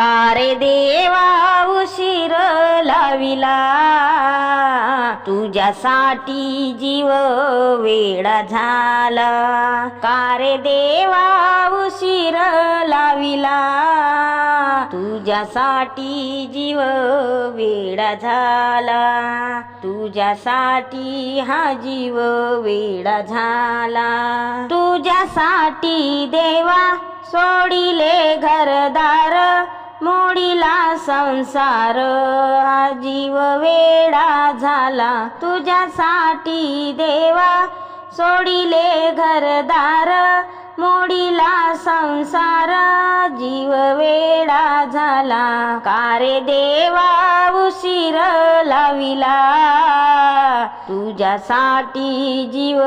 कारे देवा उशीर लाविला. तुझ्यासाठी जीव वेडा झाला. कारे देवा उशीर लाविला. तुझ्यासाठी जीव वेडा झाला. तुझ्यासाठी हा जीव वेडा झाला. तुझ्यासाठी देवा सोडिले घरदार. मोडीला संसार. हा जीव वेडा झाला तुझ्यासाठी देवा. सोडिले घरदार मोडीला संसार. जीव वेडा झाला. कारे देवा उशीर लाविला? तुझ्यासाठी जीव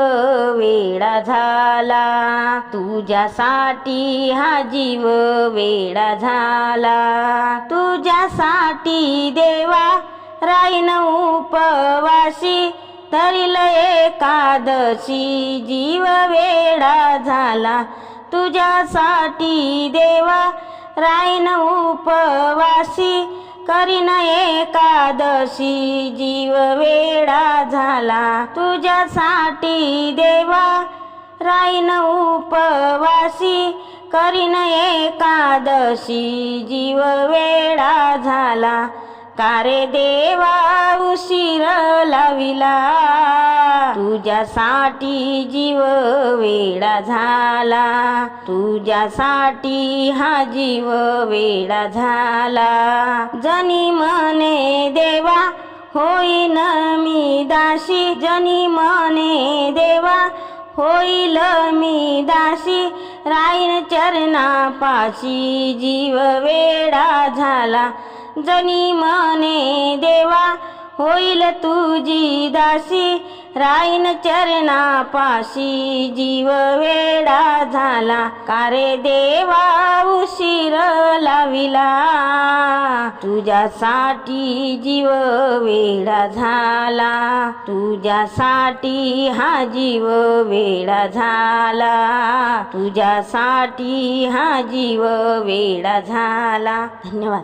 वेडा झाला. तुझ्यासाठी हा जीव वेडा झाला. तुझ्यासाठी देवा राईन उपवासी धरिल एकादशी जीव वेडा झाला. तुझ्यासाठी देवा राईन उपवासी करीन एकादशी जीव वेडा झाला. तुझ्यासाठी देवा राईन उपवासी. करीन एकादशी जीव वेडा झाला कारे देवा उशीर लाविला? तुझ्यासाठी जीव वेडा झाला. तुझ्यासाठी हा जीव वेडा झाला. जनी मने देवा होईन मी दाशी जनी मने देवा होईल मी दासी. राईन चरणा पाशी जीव वेडा झाला. जनी मने देवा होईल तुझी दासी. राईन चरणा पाशी जीव वेडा झाला कारे देवा उशीर लाविला? तुझ्यासाठी जीव वेडा झाला. तुझ्यासाठी हा जीव वेडा झाला. तुझ्यासाठी हा जीव वेडा झाला. धन्यवाद.